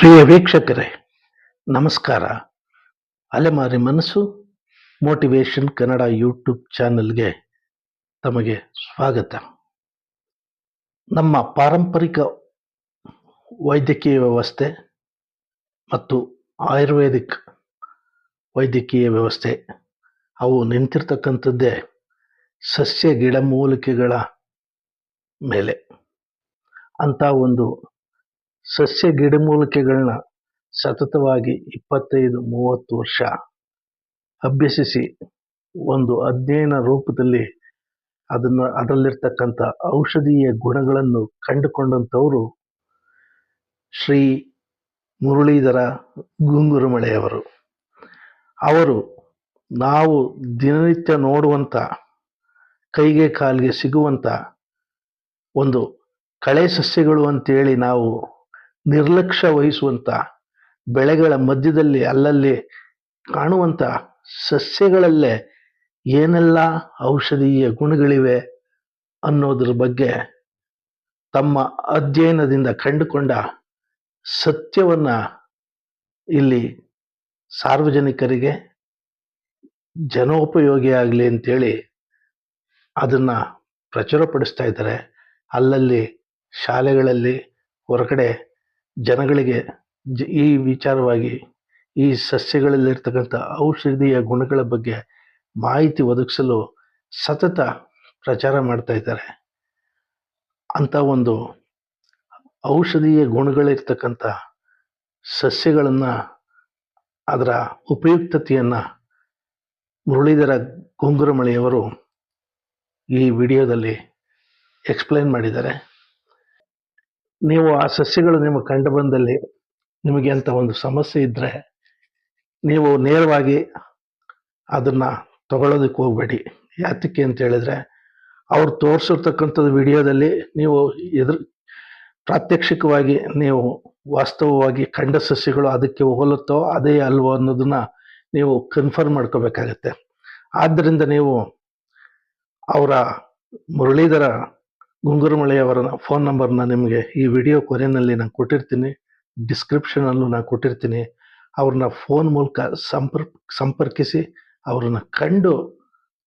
ಪ್ರಿಯ ವೀಕ್ಷಕರೇ, ನಮಸ್ಕಾರ. ಅಲೆಮಾರಿ ಮನಸ್ಸು ಮೋಟಿವೇಶನ್ ಕನ್ನಡ ಯೂಟ್ಯೂಬ್ ಚಾನಲ್ಗೆ ತಮಗೆ ಸ್ವಾಗತ. ನಮ್ಮ ಪಾರಂಪರಿಕ ವೈದ್ಯಕೀಯ ವ್ಯವಸ್ಥೆ ಮತ್ತು ಆಯುರ್ವೇದಿಕ್ ವೈದ್ಯಕೀಯ ವ್ಯವಸ್ಥೆ, ಅವು ನಿಂತಿರ್ತಕ್ಕಂಥದ್ದೇ ಸಸ್ಯ ಗಿಡಮೂಲಿಕೆಗಳ ಮೇಲೆ. ಅಂತ ಒಂದು ಸಸ್ಯ ಗಿಡಮೂಲಿಕೆಗಳನ್ನ ಸತತವಾಗಿ ಇಪ್ಪತ್ತೈದು, ಮೂವತ್ತು ವರ್ಷ ಅಭ್ಯಸಿಸಿ ಒಂದು ಅಧ್ಯಯನ ರೂಪದಲ್ಲಿ ಅದನ್ನು ಅದರಲ್ಲಿರ್ತಕ್ಕಂಥ ಔಷಧೀಯ ಗುಣಗಳನ್ನು ಕಂಡುಕೊಂಡಂಥವರು ಶ್ರೀ ಮುರಳೀಧರ ಗುಂಗುರುಮಳೆಯವರು. ಅವರು ನಾವು ದಿನನಿತ್ಯ ನೋಡುವಂಥ, ಕೈಗೆ ಕಾಲಿಗೆ ಸಿಗುವಂಥ ಒಂದು ಕಳೆ ಸಸ್ಯಗಳು ಅಂತೇಳಿ ನಾವು ನಿರ್ಲಕ್ಷ್ಯ ವಹಿಸುವಂಥ ಬೆಳೆಗಳ ಮಧ್ಯದಲ್ಲಿ ಅಲ್ಲಲ್ಲಿ ಕಾಣುವಂಥ ಸಸ್ಯಗಳಲ್ಲೇ ಏನೆಲ್ಲ ಔಷಧೀಯ ಗುಣಗಳಿವೆ ಅನ್ನೋದ್ರ ಬಗ್ಗೆ ತಮ್ಮ ಅಧ್ಯಯನದಿಂದ ಕಂಡುಕೊಂಡ ಸತ್ಯವನ್ನ ಇಲ್ಲಿ ಸಾರ್ವಜನಿಕರಿಗೆ ಜನೋಪಯೋಗಿ ಆಗಲಿ ಅಂತೇಳಿ ಅದನ್ನ ಪ್ರಚುರಪಡಿಸ್ತಾ ಇದ್ದಾರೆ. ಅಲ್ಲಲ್ಲಿ ಶಾಲೆಗಳಲ್ಲಿ ಹೊರಗಡೆ ಜನಗಳಿಗೆ ಈ ವಿಚಾರವಾಗಿ ಈ ಸಸ್ಯಗಳಲ್ಲಿರ್ತಕ್ಕಂಥ ಔಷಧೀಯ ಗುಣಗಳ ಬಗ್ಗೆ ಮಾಹಿತಿ ಒದಗಿಸಲು ಸತತ ಪ್ರಚಾರ ಮಾಡ್ತಾ ಇದ್ದಾರೆ. ಅಂಥ ಒಂದು ಔಷಧೀಯ ಗುಣಗಳಿರ್ತಕ್ಕಂಥ ಸಸ್ಯಗಳನ್ನು ಅದರ ಉಪಯುಕ್ತತೆಯನ್ನು ಮುರಳೀಧರ ಗುಂಗುರಮಳಿಯವರು ಈ ವಿಡಿಯೋದಲ್ಲಿ ಎಕ್ಸ್ಪ್ಲೈನ್ ಮಾಡಿದ್ದಾರೆ. ನೀವು ಆ ಸಸ್ಯಗಳು ನಿಮಗೆ ಕಂಡು ಬಂದಲ್ಲಿ ನಿಮಗೆ ಅಂತ ಒಂದು ಸಮಸ್ಯೆ ಇದ್ದರೆ ನೀವು ನೇರವಾಗಿ ಅದನ್ನು ತಗೊಳ್ಳೋದಕ್ಕೆ ಹೋಗಬೇಡಿ. ಯಾತಕ್ಕೆ ಅಂತ ಹೇಳಿದ್ರೆ ಅವ್ರು ತೋರಿಸಿರ್ತಕ್ಕಂಥದ್ದು ವಿಡಿಯೋದಲ್ಲಿ ನೀವು ಎದುರು ಪ್ರಾತ್ಯಕ್ಷಿಕವಾಗಿ ನೀವು ವಾಸ್ತವವಾಗಿ ಕಂಡ ಸಸ್ಯಗಳು ಅದಕ್ಕೆ ಹೋಲುತ್ತೋ ಅದೇ ಅಲ್ವೋ ಅನ್ನೋದನ್ನ ನೀವು ಕನ್ಫರ್ಮ್ ಮಾಡ್ಕೋಬೇಕಾಗತ್ತೆ. ಆದ್ದರಿಂದ ನೀವು ಅವರ ಮುರಳೀಧರ ಗುಂಗುರುಮಳೆಯವರ ಫೋನ್ ನಂಬರ್ನ ನಿಮಗೆ ಈ ವಿಡಿಯೋ ಕೊನೆಯಲ್ಲಿ ನಾನು ಕೊಟ್ಟಿರ್ತೀನಿ. ಡಿಸ್ಕ್ರಿಪ್ಷನಲ್ಲೂ ನಾನು ಕೊಟ್ಟಿರ್ತೀನಿ. ಅವ್ರನ್ನ ಫೋನ್ ಮೂಲಕ ಸಂಪರ್ಕ ಸಂಪರ್ಕಿಸಿ ಅವ್ರನ್ನ ಕಂಡು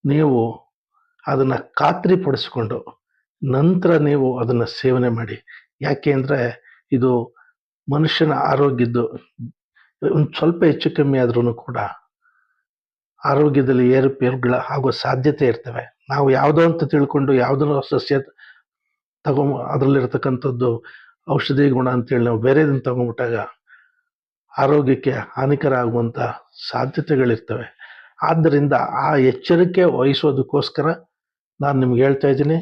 ನೀವು ಅದನ್ನು ಖಾತ್ರಿಪಡಿಸಿಕೊಂಡು ನಂತರ ನೀವು ಅದನ್ನು ಸೇವನೆ ಮಾಡಿ. ಯಾಕೆ ಅಂದರೆ ಇದು ಮನುಷ್ಯನ ಆರೋಗ್ಯದ್ದು ಒಂದು ಸ್ವಲ್ಪ ಹೆಚ್ಚು ಕಮ್ಮಿ ಆದ್ರೂ ಕೂಡ ಆರೋಗ್ಯದಲ್ಲಿ ಏರುಪೇರುಗಳ ಆಗೋ ಸಾಧ್ಯತೆ ಇರ್ತವೆ. ನಾವು ಯಾವುದೋ ಅಂತ ತಿಳ್ಕೊಂಡು ಯಾವುದೋ ಸಸ್ಯ ತಗೊ ಅದರಲ್ಲಿರ್ತಕ್ಕಂಥದ್ದು ಔಷಧಿ ಗುಣ ಅಂತೇಳಿ ನಾವು ಬೇರೆದನ್ನ ತಗೊಂಡ್ಬಿಟ್ಟಾಗ ಆರೋಗ್ಯಕ್ಕೆ ಹಾನಿಕರ ಆಗುವಂಥ ಸಾಧ್ಯತೆಗಳಿರ್ತವೆ. ಆದ್ದರಿಂದ ಆ ಎಚ್ಚರಿಕೆ ವಹಿಸೋದಕ್ಕೋಸ್ಕರ ನಾನು ನಿಮ್ಗೆ ಹೇಳ್ತಾ ಇದ್ದೀನಿ,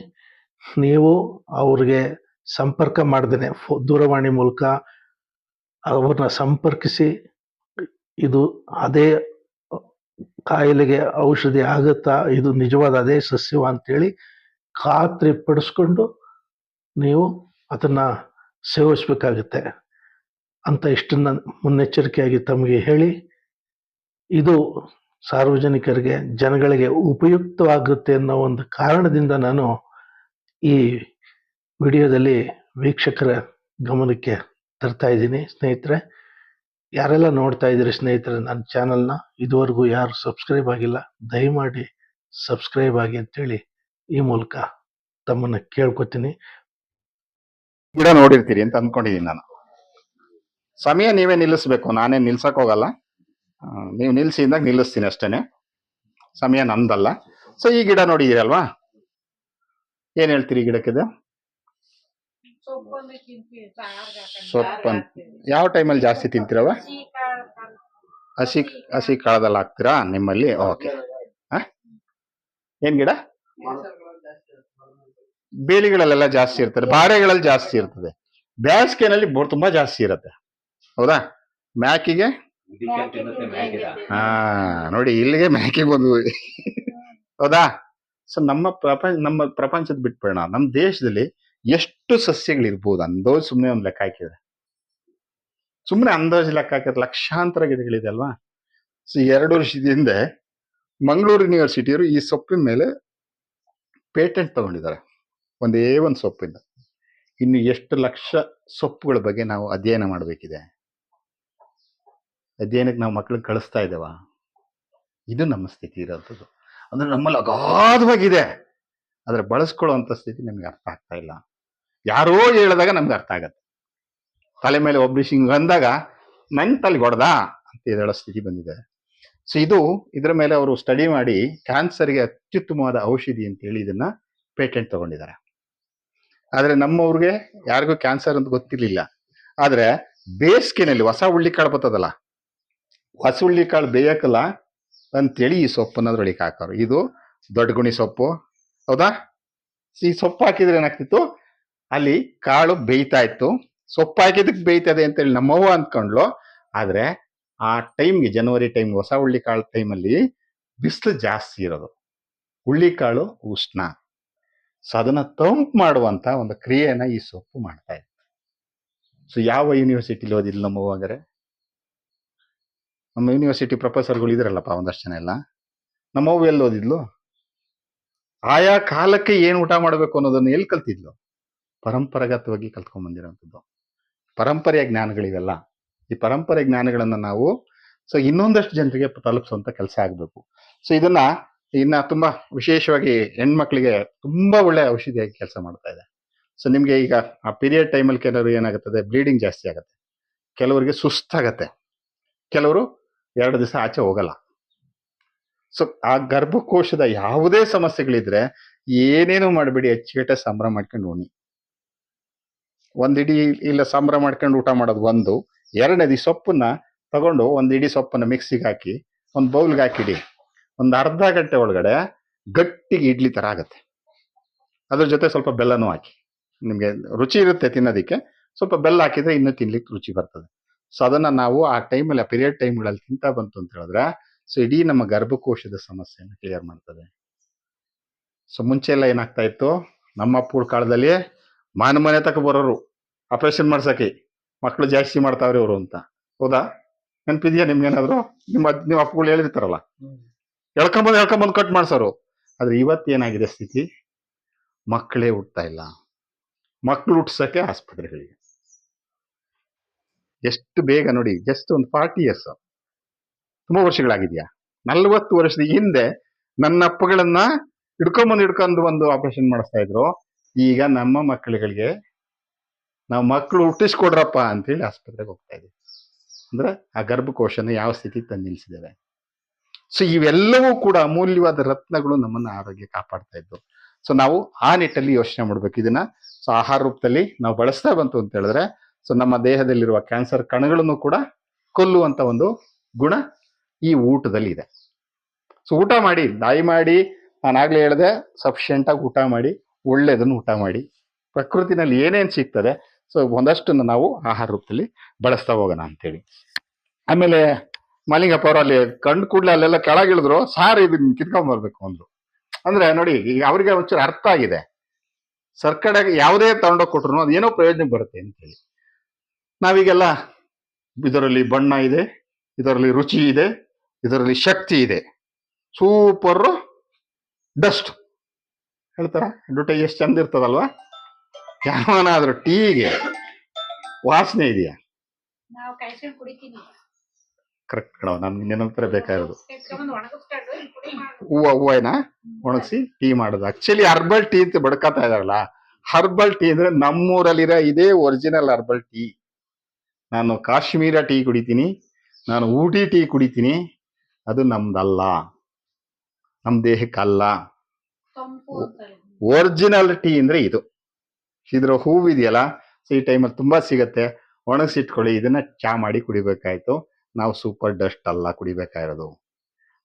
ನೀವು ಅವ್ರಿಗೆ ಸಂಪರ್ಕ ಮಾಡ್ದೇನೆ. ಫೋ, ದೂರವಾಣಿ ಮೂಲಕ ಅವ್ರನ್ನ ಸಂಪರ್ಕಿಸಿ, ಇದು ಅದೇ ಕಾಯಿಲೆಗೆ ಔಷಧಿ ಆಗುತ್ತಾ, ಇದು ನಿಜವಾದ ಅದೇ ಸಸ್ಯವ ಅಂತೇಳಿ ಖಾತ್ರಿ ಪಡಿಸ್ಕೊಂಡು ನೀವು ಅದನ್ನು ಸೇವಿಸಬೇಕಾಗುತ್ತೆ ಅಂತ ಇಷ್ಟನ್ನ ಮುನ್ನೆಚ್ಚರಿಕೆಯಾಗಿ ತಮಗೆ ಹೇಳಿ, ಇದು ಸಾರ್ವಜನಿಕರಿಗೆ, ಜನಗಳಿಗೆ ಉಪಯುಕ್ತವಾಗುತ್ತೆ ಅನ್ನೋ ಒಂದು ಕಾರಣದಿಂದ ನಾನು ಈ ವಿಡಿಯೋದಲ್ಲಿ ವೀಕ್ಷಕರ ಗಮನಕ್ಕೆ ತರ್ತಾ ಇದ್ದೀನಿ. ಸ್ನೇಹಿತರೆ, ಯಾರೆಲ್ಲ ನೋಡ್ತಾ ಇದ್ದೀರಿ ಸ್ನೇಹಿತರೆ ನನ್ನ ಚಾನಲ್ನ, ಇದುವರೆಗೂ ಯಾರು ಸಬ್ಸ್ಕ್ರೈಬ್ ಆಗಿಲ್ಲ, ದಯಮಾಡಿ ಸಬ್ಸ್ಕ್ರೈಬ್ ಆಗಿ ಅಂತೇಳಿ ಈ ಮೂಲಕ ತಮ್ಮನ್ನು ಕೇಳ್ಕೊತೀನಿ. ಗಿಡ ನೋಡಿರ್ತೀರಿ ಅಂತ ಅಂದ್ಕೊಂಡಿದ್ದೀನಿ ನಾನು. ಸಮಯ ನೀವೇ ನಿಲ್ಲಿಸ್ಬೇಕು ನಾನೇ ನಿಲ್ಸಕ್ ಹೋಗಲ್ಲ. ನೀವು ನಿಲ್ಸಿ ಅಂದಾಗ ನಿಲ್ಲಿಸ್ತೀನಿ ಅಷ್ಟೇನೆ. ಸಮಯ ನಂದಲ್ಲ. ಸೊ ಈ ಗಿಡ ನೋಡಿದಿರಲ್ವಾ ಏನ್ ಹೇಳ್ತೀರಿ ಈ ಗಿಡಕ್ಕಿದೆ? ಸೊಪ್ಪೊಂದು ತಿಂತೀವಿ ಸಾರ್ಗ್ ಹಾಕೊಂಡು ಸೊಪ್ಪು ಸಾರ್ಗ್ ಅಂತ- ಹಾಕ್ತೀವಿ. ಯಾವ ಟೈಮಲ್ಲಿ ಜಾಸ್ತಿ ತಿಂತೀರವ ಹಸಿ ಹಸಿ ಕಾಳದಲ್ಲಿ ಹಾಕ್ತೀರಾ ನಿಮ್ಮಲ್ಲಿ? ಓಕೆ. ಏನ್ ಗಿಡ? ಬೇಲಿಗಳಲ್ಲೆಲ್ಲ ಜಾಸ್ತಿ ಇರ್ತದೆ ಬಾರೆಗಳಲ್ಲಿ ಜಾಸ್ತಿ ಇರ್ತದೆ. ಬ್ಯಾಸ್ಕೆನಲ್ಲಿ ತುಂಬಾ ಜಾಸ್ತಿ ಇರುತ್ತೆ. ಹೌದಾ? ಮ್ಯಾಕಿಗೆ? ಹಾ ನೋಡಿ ಇಲ್ಲಿಗೆ ಮ್ಯಾಕಿಗೆ ಬಂದ್ವಿ ಹೌದಾ? ಸೊ ನಮ್ಮ ಪ್ರಪಂಚ ನಮ್ಮ ಪ್ರಪಂಚದ ಬಿಟ್ಬಿಡೋಣ. ನಮ್ಮ ದೇಶದಲ್ಲಿ ಎಷ್ಟು ಸಸ್ಯಗಳಿರ್ಬೋದು ಅಂದೋಜ್ ಸುಮ್ಮನೆ ಒಂದು ಲೆಕ್ಕ ಹಾಕಿದ್ರೆ. ಸುಮ್ಮನೆ ಅಂದಾಜು ಲೆಕ್ಕ ಹಾಕಿದ್ರೆ ಲಕ್ಷಾಂತರ ಗಿಡಗಳಿದೆ ಅಲ್ವಾ? ಸೊ ಎರಡು ವರ್ಷದ ಹಿಂದೆ ಮಂಗಳೂರು ಯೂನಿವರ್ಸಿಟಿಯವರು ಈ ಸೊಪ್ಪಿನ ಮೇಲೆ ಪೇಟೆಂಟ್ ತಗೊಂಡಿದ್ದಾರೆ. ಒಂದೇ ಒಂದು ಸೊಪ್ಪಿಂದ. ಇನ್ನು ಎಷ್ಟು ಲಕ್ಷ ಸೊಪ್ಪುಗಳ ಬಗ್ಗೆ ನಾವು ಅಧ್ಯಯನ ಮಾಡಬೇಕಿದೆ. ಅಧ್ಯಯನಕ್ಕೆ ನಾವು ಮಕ್ಕಳಿಗೆ ಕಳಿಸ್ತಾ ಇದ್ದೇವ? ಇದು ನಮ್ಮ ಸ್ಥಿತಿ ಇರೋಂಥದ್ದು. ಅಂದ್ರೆ ನಮ್ಮಲ್ಲಿ ಅಗಾಧವಾಗಿದೆ. ಆದರೆ ಬಳಸ್ಕೊಳ್ಳೋವಂಥ ಸ್ಥಿತಿ ನಮಗೆ ಅರ್ಥ ಆಗ್ತಾ ಇಲ್ಲ. ಯಾರೋ ಹೇಳಿದಾಗ ನಮ್ಗೆ ಅರ್ಥ ಆಗತ್ತೆ. ತಲೆ ಮೇಲೆ ಒಬ್ರು ಹಿಂಗ್ ಅಂದಾಗ ನನ್ನ ತಲೆ ಹೊಡೆದ ಅಂತ ಹೇಳೋ ಸ್ಥಿತಿ ಬಂದಿದೆ. ಸೊ ಇದು ಇದರ ಮೇಲೆ ಅವರು ಸ್ಟಡಿ ಮಾಡಿ ಕ್ಯಾನ್ಸರ್ಗೆ ಅತ್ಯುತ್ತಮವಾದ ಔಷಧಿ ಅಂತ ಹೇಳಿ ಇದನ್ನ ಪೇಟೆಂಟ್ ತಗೊಂಡಿದ್ದಾರೆ. ಆದ್ರೆ ನಮ್ಮವ್ರಿಗೆ ಯಾರಿಗೂ ಕ್ಯಾನ್ಸರ್ ಅಂತ ಗೊತ್ತಿರಲಿಲ್ಲ. ಆದರೆ ಬೇಸಿಗೆನಲ್ಲಿ ಹೊಸ ಹುಳ್ಳಿಕಾಳು ಬರ್ತದಲ್ಲ, ಹೊಸ ಹುಳ್ಳಿಕಾಳು ಬೇಯಕ್ಕಲ್ಲ ಅಂತೇಳಿ ಈ ಸೊಪ್ಪನ್ನ ಅದ್ರೊಳಗೆ ಹಾಕೋರು ಇದು ದೊಡ್ಡ ಗುಣಿ ಸೊಪ್ಪು, ಹೌದಾ? ಈ ಸೊಪ್ಪು ಹಾಕಿದ್ರೆ ಏನಾಗ್ತಿತ್ತು? ಅಲ್ಲಿ ಕಾಳು ಬೇಯ್ತಾ ಇತ್ತು. ಸೊಪ್ಪು ಹಾಕಿದಕ್ಕೆ ಬೇಯ್ತದೆ ಅಂತೇಳಿ ನಮ್ಮವ್ವ ಅಂದ್ಕೊಂಡ್ಲು ಆದರೆ ಆ ಟೈಮ್ಗೆ, ಜನವರಿ ಟೈಮ್ ಹೊಸ ಹುಳ್ಳಿಕಾಳು ಟೈಮಲ್ಲಿ ಬಿಸಿಲು ಜಾಸ್ತಿ ಇರೋದು. ಹುಳ್ಳಿಕಾಳು ಉಷ್ಣ. ಸೊ ಅದನ್ನ ತಂಪು ಮಾಡುವಂತ ಒಂದು ಕ್ರಿಯೆನ ಈ ಸೊಪ್ಪು ಮಾಡ್ತಾ ಇತ್ತು ಸೊ ಯಾವ ಯೂನಿವರ್ಸಿಟಿಲಿ ಓದಿಲ್ಲ ನಮ್ಮ ಹೋಗಂದ್ರೆ ನಮ್ಮ ಯೂನಿವರ್ಸಿಟಿ ಪ್ರೊಫೆಸರ್ಗಳು ಇದ್ರಲ್ಲಪ್ಪ ಒಂದಷ್ಟು ಜನ ಎಲ್ಲ. ನಮ್ಮವ್ವ ಎಲ್ಲಿ ಓದಿದ್ಲು? ಆಯಾ ಕಾಲಕ್ಕೆ ಏನು ಊಟ ಮಾಡಬೇಕು ಅನ್ನೋದನ್ನ ಎಲ್ಲಿ ಕಲ್ತಿದ್ಲು? ಪರಂಪರಾಗತವಾಗಿ ಕಲ್ತ್ಕೊಂಡ್ ಬಂದಿರೋಂಥದ್ದು. ಪರಂಪರೆಯ ಜ್ಞಾನಗಳಿವೆಲ್ಲ. ಈ ಪರಂಪರೆ ಜ್ಞಾನಗಳನ್ನು ನಾವು, ಸೊ ಇನ್ನೊಂದಷ್ಟು ಜನರಿಗೆ ತಲುಪಿಸುವಂತ ಕೆಲಸ ಆಗ್ಬೇಕು. ಸೊ ಇದನ್ನ ಇನ್ನ ತುಂಬಾ ವಿಶೇಷವಾಗಿ ಹೆಣ್ಮಕ್ಳಿಗೆ ತುಂಬಾ ಒಳ್ಳೆ ಔಷಧಿಯಾಗಿ ಕೆಲಸ ಮಾಡ್ತಾ ಇದೆ. ಸೊ ನಿಮಗೆ ಈಗ ಆ ಪೀರಿಯಡ್ ಟೈಮಲ್ಲಿ ಕೆಲವರು ಏನಾಗುತ್ತದೆ? ಬ್ಲೀಡಿಂಗ್ ಜಾಸ್ತಿ ಆಗುತ್ತೆ. ಕೆಲವರಿಗೆ ಸುಸ್ತಾಗತ್ತೆ. ಕೆಲವರು ಎರಡು ದಿವಸ ಆಚೆ ಹೋಗಲ್ಲ. ಸೊ ಆ ಗರ್ಭಕೋಶದ ಯಾವುದೇ ಸಮಸ್ಯೆಗಳಿದ್ರೆ ಏನೇನು ಮಾಡಬೇಡಿ ಹೆಚ್ಚಿಗೆ ಸಂಭ್ರಮ ಮಾಡ್ಕೊಂಡು ಉಣಿ ಒಂದ್ ಇಡೀ ಇಲ್ಲ ಸಂಭ್ರಮ ಮಾಡ್ಕೊಂಡು ಊಟ ಮಾಡೋದು ಒಂದು. ಎರಡನೇದು ಸೊಪ್ಪನ್ನ ತಗೊಂಡು ಒಂದು ಇಡೀ ಸೊಪ್ಪನ್ನ ಮಿಕ್ಸಿಗೆ ಹಾಕಿ, ಒಂದು ಬೌಲ್ಗೆ ಹಾಕಿಡಿ. ಒಂದ್ ಅರ್ಧ ಗಂಟೆ ಒಳಗಡೆ ಗಟ್ಟಿಗೆ ಇಡ್ಲಿ ಥರ ಆಗುತ್ತೆ. ಅದ್ರ ಜೊತೆ ಸ್ವಲ್ಪ ಬೆಲ್ಲನೂ ಹಾಕಿ. ನಿಮಗೆ ರುಚಿ ಇರುತ್ತೆ ತಿನ್ನೋದಕ್ಕೆ. ಸ್ವಲ್ಪ ಬೆಲ್ಲ ಹಾಕಿದರೆ ಇನ್ನೂ ತಿನ್ಲಿಕ್ಕೆ ರುಚಿ ಬರ್ತದೆ. ಸೊ ಅದನ್ನು ನಾವು ಆ ಟೈಮಲ್ಲಿ, ಆ ಪೀರಿಯಡ್ ಟೈಮ್ಗಳಲ್ಲಿ ತಿಂತಾ ಬಂತು ಅಂತ ಹೇಳಿದ್ರೆ, ಸೊ, ಇಡೀ ನಮ್ಮ ಗರ್ಭಕೋಶದ ಸಮಸ್ಯೆಯನ್ನು ಕ್ಲಿಯರ್ ಮಾಡ್ತದೆ. ಸೊ ಮುಂಚೆ ಎಲ್ಲ ಏನಾಗ್ತಾ ಇತ್ತು? ನಮ್ಮ ಅಪ್ಪಗಳ ಕಾಲದಲ್ಲಿ ಮಾನ ಮನೆ ತಕ ಬರೋರು ಆಪರೇಷನ್ ಮಾಡ್ಸಕ್ಕೆ ಮಕ್ಕಳು ಜಾಸ್ತಿ ಮಾಡ್ತಾವ್ರಿ ಅವರು ಅಂತ. ಹೌದಾ? ನೆನಪಿದ್ಯಾ ನಿಮ್ಗೇನಾದ್ರು? ನಿಮ್ಮ ನೀವು ಅಪ್ಪಗಳು ಹೇಳಿರ್ತಾರಲ್ಲ. ಎಳ್ಕೊಂಬಂದು ಎಳ್ಕೊಂಬಂದು ಕಟ್ ಮಾಡ್ಸೋರು. ಆದ್ರೆ ಇವತ್ತೇನಾಗಿದೆ ಸ್ಥಿತಿ? ಮಕ್ಕಳೇ ಹುಟ್ತಾ ಇಲ್ಲ. ಮಕ್ಕಳು ಹುಟ್ಸಕ್ಕೆ ಆಸ್ಪತ್ರೆಗಳಿಗೆ. ಎಷ್ಟು ಬೇಗ ನೋಡಿ ಜಸ್ಟ್ ಒಂದು ಫಾರ್ಟಿ ಇಯರ್ಸ್ ತುಂಬಾ ವರ್ಷಗಳಾಗಿದ್ಯಾ? ನಲ್ವತ್ತು ವರ್ಷದ ಹಿಂದೆ ನನ್ನ ಅಪ್ಪಗಳನ್ನ ಹಿಡ್ಕೊಂಬಂದು ಹಿಡ್ಕೊಂಡು ಒಂದು ಆಪರೇಷನ್ ಮಾಡಿಸ್ತಾ ಇದ್ರು. ಈಗ ನಮ್ಮ ಮಕ್ಕಳುಗಳಿಗೆ ನಾವು ಮಕ್ಕಳು ಹುಟ್ಟಿಸ್ಕೊಡ್ರಪ್ಪ ಅಂತೇಳಿ ಆಸ್ಪತ್ರೆಗೆ ಹೋಗ್ತಾ ಇದೀವಿ ಅಂದ್ರೆ ಆ ಗರ್ಭಕೋಶನ ಯಾವ ಸ್ಥಿತಿ ತಂದು ನಿಲ್ಸಿದ್ದೇವೆ ಸೊ ಇವೆಲ್ಲವೂ ಕೂಡ ಅಮೂಲ್ಯವಾದ ರತ್ನಗಳು ನಮ್ಮನ್ನ ಆರೋಗ್ಯ ಕಾಪಾಡ್ತಾ ಇದ್ವು ಸೊ ನಾವು ಆ ನಿಟ್ಟಲ್ಲಿ ಯೋಚನೆ ಮಾಡ್ಬೇಕು. ಇದನ್ನ ಸೊ ಆಹಾರ ರೂಪದಲ್ಲಿ ನಾವು ಬಳಸ್ತಾ ಬಂತು ಅಂತ ಹೇಳಿದ್ರೆ ಸೊ ನಮ್ಮ ದೇಹದಲ್ಲಿರುವ ಕ್ಯಾನ್ಸರ್ ಕಣಗಳನ್ನು ಕೂಡ ಕೊಲ್ಲುವಂತ ಒಂದು ಗುಣ ಈ ಊಟದಲ್ಲಿ ಇದೆ. ಸೊ ಊಟ ಮಾಡಿ, ದಾಯಿ ಮಾಡಿ ನಾನು ಆಗ್ಲೇ ಹೇಳಿದೆ ಸಫಿಷಿಯೆಂಟ್ ಆಗಿ ಊಟ ಮಾಡಿ ಒಳ್ಳೆಯದನ್ನು ಊಟ ಮಾಡಿ. ಪ್ರಕೃತಿನಲ್ಲಿ ಏನೇನ್ ಸಿಗ್ತದೆ ಸೊ ಒಂದಷ್ಟನ್ನು ನಾವು ಆಹಾರ ರೂಪದಲ್ಲಿ ಬಳಸ್ತಾ ಹೋಗೋಣ ಅಂತೇಳಿ. ಆಮೇಲೆ ಮಾಲಿಂಗಪ್ಪ ಅವರು ಅಲ್ಲಿ ಕಂಡು ಕೂಡಲೇ ಅಲ್ಲೆಲ್ಲ ಕೆಳಗಿಳಿದ್ರು, ಸಾರ್ ಇದನ್ನ ಕಿತ್ಕೊಂಡ್ ಬರ್ಬೇಕು, ಅಂದ್ರು. ಅಂದ್ರೆ ನೋಡಿ ಈಗ ಅವ್ರಿಗೆ ಒಂಚೂರು ಅರ್ಥ ಆಗಿದೆ. ಸರ್ಕಾರ ಯಾವುದೇ ತಗೊಂಡೋಗಿ ಕೊಟ್ರು ಅದು ಏನೋ ಪ್ರಯೋಜನ ಬರುತ್ತೆ ಅಂತೇಳಿ ನಾವೀಗೆಲ್ಲ ಇದರಲ್ಲಿ ಬಣ್ಣ ಇದೆ, ಇದರಲ್ಲಿ ರುಚಿ ಇದೆ, ಇದರಲ್ಲಿ ಶಕ್ತಿ ಇದೆ. Super dust. ಹೇಳ್ತಾರ? ಅಡ್ವರ್ಟೈಸ್ ಎಷ್ಟು ಚಂದ ಇರ್ತದಲ್ವಾ? ಯಾವನಾದ್ರೂ ಟೀಗೆ ವಾಸನೆ ಇದೆಯಾ? ಕರೆಕ್ಟ್ ಕಣವ ನಮ್ಗೆ ನಿನ್ನಂತರ ಬೇಕಾಗಿರೋದು. ಹೂವು ಹೂವನ? ಒಣಗಿಸಿ ಟೀ ಮಾಡೋದು. ಆಕ್ಚುಲಿ ಹರ್ಬಲ್ ಟೀ ಅಂತ ಬಡ್ಕತಾ ಇದಾರಲ್ಲ ಹರ್ಬಲ್ ಟೀ ಅಂದ್ರೆ ನಮ್ಮೂರಲ್ಲಿರೋ ಇದೇ ಒರಿಜಿನಲ್ ಹರ್ಬಲ್ ಟೀ ನಾನು ಕಾಶ್ಮೀರ ಟೀ ಕುಡಿತೀನಿ ನಾನು ಊಟಿ ಟೀ ಕುಡಿತೀನಿ ಅದು ನಮ್ದಲ್ಲ. ನಮ್ ದೇಹಕ್ಕಲ್ಲ. ಒರಿಜಿನಲ್ ಟೀ ಅಂದ್ರೆ ಇದು. ಇದ್ರ ಹೂವಿದೆಯಲ್ಲ ಸೊ ಈ ಟೈಮಲ್ಲಿ ತುಂಬಾ ಸಿಗತ್ತೆ. ಒಣಗಿಸಿಟ್ಕೊಳ್ಳಿ ಇದನ್ನ ಚಾ ಮಾಡಿ ಕುಡಿಬೇಕಾಯ್ತು. ನಾವು ಸೂಪರ್ ಡಸ್ಟ್ ಅಲ್ಲ ಕುಡಿಬೇಕಾಗಿರೋದು.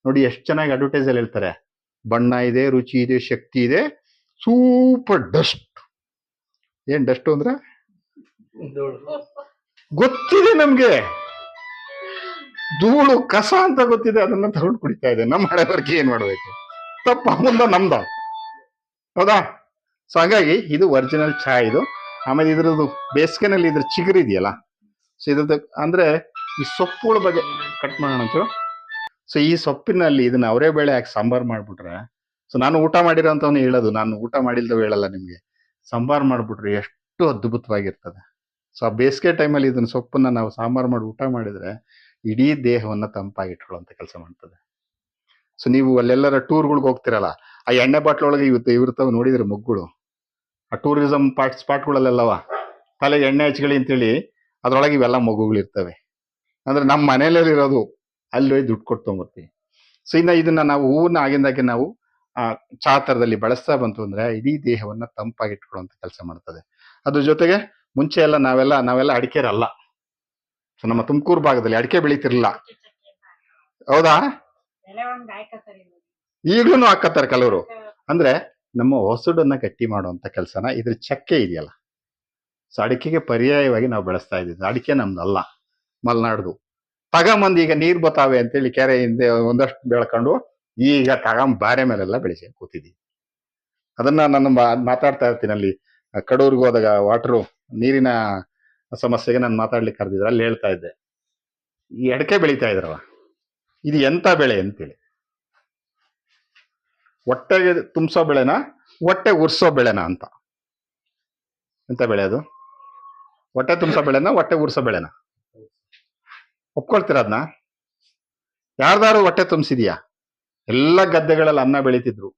ನೋಡಿ ಎಷ್ಟು ಚೆನ್ನಾಗಿ ಅಡ್ವರ್ಟೈಸ್ ಅಲ್ಲಿ ಹೇಳ್ತಾರೆ. ಬಣ್ಣ ಇದೆ, ರುಚಿ ಇದೆ, ಶಕ್ತಿ ಇದೆ, ಸೂಪರ್ ಡಸ್ಟ್. ಏನ್ ಡಸ್ಟ್ ಅಂದ್ರೆ? ಗೊತ್ತಿದೆ ನಮಗೆ. ಧೂಳು, ಕಸ ಅಂತ ಗೊತ್ತಿದೆ, ಅದನ್ನ ತಗೊಂಡು ಕುಡಿತಾ ಇದೆ. ನಮ್ಮ ಹಣೆಬರ್ಗೆ ಏನ್ ಮಾಡಬೇಕು? ತಪ್ಪ, ಮುಂದ ನಮ್ದ. ಹೌದಾ? ಸೊ ಹಾಗಾಗಿ ಇದು ಒರಿಜಿನಲ್ ಚಾ ಇದು. ಆಮೇಲೆ ಇದ್ರದ್ದು ಬೇಸಿಗೆನಲ್ಲಿ ಇದ್ರ ಚಿಗುರಿದೆಯಲ್ಲ ಸೊ ಇದ್ರದ್ದು ಅಂದ್ರೆ ಈ ಸೊಪ್ಪುಗಳ ಬಗ್ಗೆ ಕಟ್ ಮಾಡೋಣ ಒಂಚೂರು ಸೊ ಈ ಸೊಪ್ಪಿನಲ್ಲಿ ಇದನ್ನ ಅವರೇ ಬೇಳೆ ಹಾಕಿ ಸಾಂಬಾರ್ ಮಾಡ್ಬಿಟ್ರೆ ಸೊ ನಾನು ಊಟ ಮಾಡಿರೋಂಥವ್ನು ಹೇಳೋದು, ನಾನು ಊಟ ಮಾಡಿಲ್ದವ ಹೇಳಲ್ಲ ನಿಮಗೆ. ಸಾಂಬಾರ್ ಮಾಡ್ಬಿಟ್ರೆ ಎಷ್ಟು ಅದ್ಭುತವಾಗಿರ್ತದೆ. ಸೊ ಆ ಬೇಸಿಗೆ ಟೈಮಲ್ಲಿ ಇದನ್ನ ಸೊಪ್ಪನ್ನ ನಾವು ಸಾಂಬಾರ್ ಮಾಡಿ ಊಟ ಮಾಡಿದ್ರೆ ಇಡೀ ದೇಹವನ್ನ ತಂಪಾಗಿಟ್ಕೊಳ್ಳುವಂತ ಕೆಲಸ ಮಾಡ್ತದೆ. ಸೊ ನೀವು ಅಲ್ಲೆಲ್ಲರ ಟೂರ್ಗಳಿಗೆ ಹೋಗ್ತಿರಲ್ಲ, ಆ ಎಣ್ಣೆ ಬಾಟ್ಲ್ ಒಳಗೆ ಇವತ್ತು ಇವ್ರತಾವ ನೋಡಿದ್ರೆ ಮಗ್ಗುಗಳು ಆ ಟೂರಿಸಂ ಪಾಟ್ ಸ್ಪಾಟ್ಗಳಲ್ಲೆಲ್ಲವ ತಲೆಗೆ ಎಣ್ಣೆ ಹಚ್ಕೊಳ್ಳಿ ಅಂತೇಳಿ ಅದ್ರೊಳಗೆ ಇವೆಲ್ಲ ಮಗುಗಳು ಇರ್ತವೆ ಅಂದ್ರೆ ನಮ್ಮ ಮನೆಯಲ್ಲೇ ಇರೋದು ಅಲ್ಲಿ ಹೋಗಿ ದುಡ್ಡು ಕೊಟ್ಟು ತೊಗೊಂಬರ್ತೀವಿ ಸೊ ಇನ್ನ ಇದನ್ನ ನಾವು ಹೂವನ್ನ ಆಗಿಂದಾಗೆ ನಾವು, ಆ ಚಾ ಥರದಲ್ಲಿ ಬಳಸ್ತಾ ಬಂತು ಅಂದ್ರೆ ಇಡೀ ದೇಹವನ್ನ ತಂಪಾಗಿಟ್ಕೊಳ್ಳುವಂತ ಕೆಲಸ ಮಾಡ್ತದೆ. ಅದ್ರ ಜೊತೆಗೆ ಮುಂಚೆ ಎಲ್ಲ ನಾವೆಲ್ಲ ನಾವೆಲ್ಲ ಅಡಿಕೆರಲ್ಲ. ಸೊ ನಮ್ಮ ತುಮಕೂರು ಭಾಗದಲ್ಲಿ ಅಡಿಕೆ ಬೆಳೀತಿರ್ಲಿಲ್ಲ. ಹೌದಾ. ಈಗ್ಲೂ ಹಾಕತ್ತಾರೆ ಕೆಲವರು. ಅಂದ್ರೆ ನಮ್ಮ ಹೊಸಡನ್ನ ಗಟ್ಟಿ ಮಾಡುವಂತ ಕೆಲಸನ ಇದ್ರ ಚಕ್ಕೆ ಇದೆಯಲ್ಲ. ಸೊ ಅಡಿಕೆಗೆ ಪರ್ಯಾಯವಾಗಿ ನಾವು ಬೆಳೆಸ್ತಾ ಇದ್ದೀವಿ ಅಡಿಕೆ ನಮ್ದಲ್ಲ. ಮಲೆನಾಡ್ದು. ತಗೊಂಬಂದು ಈಗ ನೀರು ಬತ್ತಾವೆ ಅಂತೇಳಿ ಕೆರೆ ಹಿಂದೆ ಒಂದಷ್ಟು ಬೆಳ್ಕೊಂಡು ಈಗ ತಗೊಂಬ ಬಾರೆ ಮೇಲೆಲ್ಲ ಬೆಳೆಸಿ ಕೂತಿದ್ದೀವಿ ಅದನ್ನ ನಾನು ಮಾತಾಡ್ತಾ ಇರ್ತೀನಿ ಅಲ್ಲಿ. ಕಡೂರ್ಗೆ ಹೋದಾಗ ವಾಟರು ನೀರಿನ ಸಮಸ್ಯೆಗೆ ನಾನು ಮಾತಾಡ್ಲಿಕ್ಕೆ ಕರೆದಿದ್ರೆ ಅಲ್ಲಿ ಹೇಳ್ತಾ ಇದ್ದೆ. ಈ ಅಡಿಕೆ ಬೆಳೀತಾ ಇದ್ರವ? ಇದು ಎಂಥ ಬೆಳೆ ಅಂತೇಳಿ. ಹೊಟ್ಟೆಗೆ ತುಂಬಿಸೋ ಬೆಳೆನ? ಹೊಟ್ಟೆ ಉರ್ಸೋ ಬೆಳೆನ ಅಂತ. ಎಂಥ ಬೆಳೆ ಅದು? ಹೊಟ್ಟೆ ತುಂಬಿಸೋ ಬೆಳೆನ? ಹೊಟ್ಟೆ ಉರ್ಸೋ ಬೆಳೆನ? ಒಪ್ಕೊಳ್ತೀರ ಅದನ್ನ ಯಾರ್ದಾರು ಹೊಟ್ಟೆ ತುಂಬಿಸಿದ್ಯಾ? ಎಲ್ಲ ಗದ್ದೆಗಳಲ್ಲಿ ಅನ್ನ ಬೆಳಿತಿದ್ರು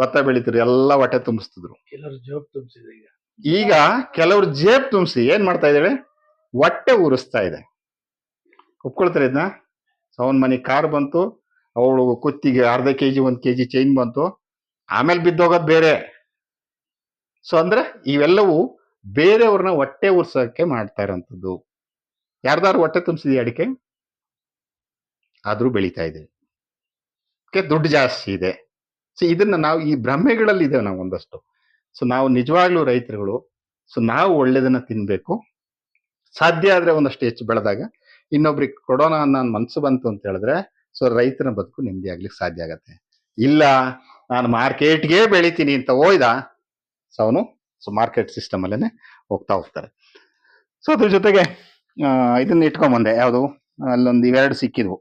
ಭತ್ತ ಬೆಳೀತಿದ್ರು ಎಲ್ಲ ಹೊಟ್ಟೆ ತುಂಬಿಸ್ತಿದ್ರು. ಕೆಲವರು ಜೋಬ್ ತುಂಬಿಸಿದೆ ಈಗ. ಈಗ ಕೆಲವ್ರು ಜೇಬ್ ತುಂಬಿಸಿ ಏನ್ ಮಾಡ್ತಾ ಇದ್ದಾಳೆ ಹೊಟ್ಟೆ ಉರಿಸ್ತಾ ಇದೆ. ಒಪ್ಕೊಳ್ತಾರೆ ಇದನ್ನ ಅವನ ಮನೆ ಕಾರ್ ಬಂತು ಅವಳು ಕುತ್ತಿಗೆ ಅರ್ಧ ಕೆ ಜಿ ಒಂದು ಕೆ ಕೆಜಿ ಚೈನ್ ಬಂತು ಆಮೇಲೆ ಬಿದ್ದೋಗೋದ್ ಬೇರೆ. ಸೊ ಅಂದ್ರೆ ಇವೆಲ್ಲವೂ ಬೇರೆಯವ್ರನ್ನ ಹೊಟ್ಟೆ ಉರ್ಸೋಕೆ ಮಾಡ್ತಾ ಇರೋಂಥದ್ದು. ಯಾರ್ದಾರು ಹೊಟ್ಟೆ ತುಂಬಿಸಿದೆಯಾ ಅಡಿಕೆ? ಆದರೂ ಬೆಳೀತಾ ಇದೆ ದುಡ್ಡು ಜಾಸ್ತಿ ಇದೆ. ಸೊ ಇದನ್ನ ನಾವು ಈ ಭ್ರಮೆಗಳಲ್ಲಿ ಇದ್ದೇವೆ ನಾವು ಒಂದಷ್ಟು. ಸೊ ನಾವು ನಿಜವಾಗ್ಲೂ ರೈತರುಗಳು ಸೊ ನಾವು ಒಳ್ಳೆಯದನ್ನು ತಿನ್ಬೇಕು. ಸಾಧ್ಯ ಆದರೆ ಒಂದಷ್ಟು ಹೆಚ್ಚು ಬೆಳೆದಾಗ. ಇನ್ನೊಬ್ರಿಗೆ ಕೊಡೋಣ ಅನ್ನೋ ಮನಸ್ಸು ಬಂತು ಅಂತ ಹೇಳಿದ್ರೆ ಸೊ ರೈತನ ಬದುಕು ನೆಮ್ಮದಿ ಆಗ್ಲಿಕ್ಕೆ ಸಾಧ್ಯ ಆಗತ್ತೆ. ಇಲ್ಲ, ನಾನು ಮಾರ್ಕೆಟ್ಗೆ ಬೆಳಿತೀನಿ ಅಂತ ಹೋಯ್ದ ಸೊ ಅವನು ಸೊ ಮಾರ್ಕೆಟ್ ಸಿಸ್ಟಮ್ ಅಲ್ಲೇನೆ ಹೋಗ್ತಾ ಹೋಗ್ತಾರೆ. ಸೊ ಅದ್ರ ಜೊತೆಗೆ ಇದನ್ನ ಇಟ್ಕೊಂಬಂದೆ. ಯಾವುದು? ಅಲ್ಲೊಂದು ಇವೆರಡು ಸಿಕ್ಕಿದ್ವು.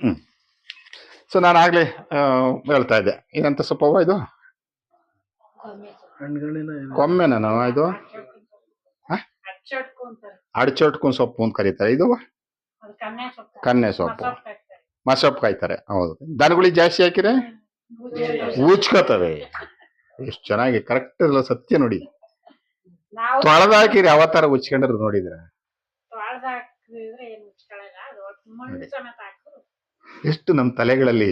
ಹ್ಞೂ ಸೊ ನಾನು ಆಗ್ಲೇ ಹೇಳ್ತಾ ಇದ್ದೆ. ಇದಂತ ಸೊಪ್ಪವ ಇದು? ಕೊಮ್ಮೆ ನಾವು ಇದು? ಅಡಚೊಟ್ಕೊಂಡ್ ಸೊಪ್ಪು ಅಂತ ಕರೀತಾರೆ. ಇದು? ಕನ್ನೆ ಸೊಪ್ಪು. ಮಸೊಪ್ಪು. ಕಾಯ್ತಾರೆ. ಹೌದು. ದನಗುಳಿ ಜಾಸ್ತಿ ಹಾಕಿದ್ರೆ ಉಚ್ಕೋತವೆ ಎಷ್ಟು ಚೆನ್ನಾಗಿ ಕರೆಕ್ಟ್ ಇಲ್ಲ ಸತ್ಯ ನೋಡಿ. ತೊಳೆದಾಕಿರಿ ಅವತಾರ ಉಚ್ಕೊಂಡ್ರ ನೋಡಿದ್ರ. ಎಷ್ಟು ನಮ್ಮ ತಲೆಗಳಲ್ಲಿ.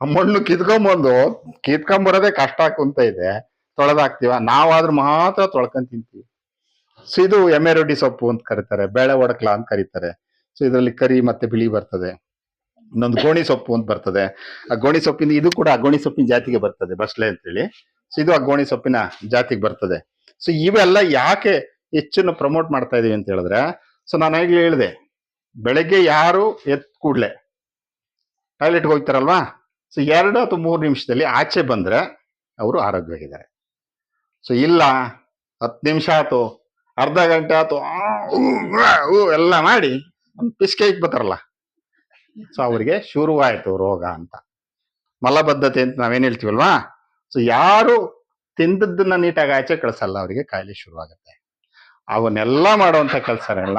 ಮಣ್ಣು ಕಿತ್ಕೊಂಬಂದು ಕಿತ್ಕೊಂಬರೋದೇ ಕಷ್ಟ ಕುಂತ ಇದೆ. ತೊಳೆದಾಕ್ತಿವ ನಾವಾದ್ರೂ ಮಾತ್ರ ತೊಳ್ಕೊಂಡ್ ತಿಂತೀವಿ. ಸೊ ಇದು ಎಮ್ಮೆ ರೊಡ್ಡಿ ಸೊಪ್ಪು ಅಂತ ಕರೀತಾರೆ ಬೇಳೆ ಒಡಕ್ಲ ಅಂತ ಕರೀತಾರೆ. ಸೊ ಇದರಲ್ಲಿ ಕರಿ ಮತ್ತೆ ಬಿಳಿ ಬರ್ತದೆ. ಇನ್ನೊಂದು ಗೋಣಿ ಸೊಪ್ಪು ಅಂತ ಬರ್ತದೆ. ಆ ಗೋಣಿ ಸೊಪ್ಪಿನ ಇದು ಕೂಡ ಆ ಗೋಣಿ ಸೊಪ್ಪಿನ ಜಾತಿಗೆ ಬರ್ತದೆ ಬಸ್ಲೆ ಅಂತೇಳಿ. ಸೊ ಇದು ಗೋಣಿ ಸೊಪ್ಪಿನ ಜಾತಿಗೆ ಬರ್ತದೆ. ಸೊ ಇವೆಲ್ಲ ಯಾಕೆ ಹೆಚ್ಚನ್ನು ಪ್ರಮೋಟ್ ಮಾಡ್ತಾ ಇದೀವಿ ಅಂತ ಹೇಳಿದ್ರೆ ಸೊ ನಾನು ಈಗ ಹೇಳಿದೆ, ಬೆಳಗ್ಗೆ ಯಾರು ಎತ್ ಕೂಡ್ಲೆ ಟಾಯ್ಲೆಟ್ಗೆ ಹೋಗ್ತಾರಲ್ವಾ? ಸೊ ಎರಡು ಅಥವಾ ಮೂರು ನಿಮಿಷದಲ್ಲಿ ಆಚೆ ಬಂದ್ರೆ ಅವರು ಆರೋಗ್ಯವಾಗಿದ್ದಾರೆ. ಸೊ ಇಲ್ಲ, ಹತ್ತು ನಿಮಿಷ ಆಯ್ತು, ಅರ್ಧ ಗಂಟೆ ಆಯ್ತು ಎಲ್ಲ ಮಾಡಿ ಒಂದು ಪಿಸ್ಕೆ ಬರ್ತಾರಲ್ಲ ಸೊ ಅವರಿಗೆ ಶುರುವಾಯಿತು ರೋಗ ಅಂತ. ಮಲಬದ್ಧತೆ ಅಂತ ನಾವೇನು ಹೇಳ್ತೀವಲ್ವಾ? ಸೊ ಯಾರು ತಿಂದದ್ದನ್ನ ನೀಟಾಗಿ ಆಚೆ ಕಳ್ಸಲ್ಲ, ಅವರಿಗೆ ಕಾಯಿಲೆ ಶುರುವಾಗುತ್ತೆ. ಅವನ್ನೆಲ್ಲ ಮಾಡುವಂತ ಕೆಲಸನೆಲ್ಲ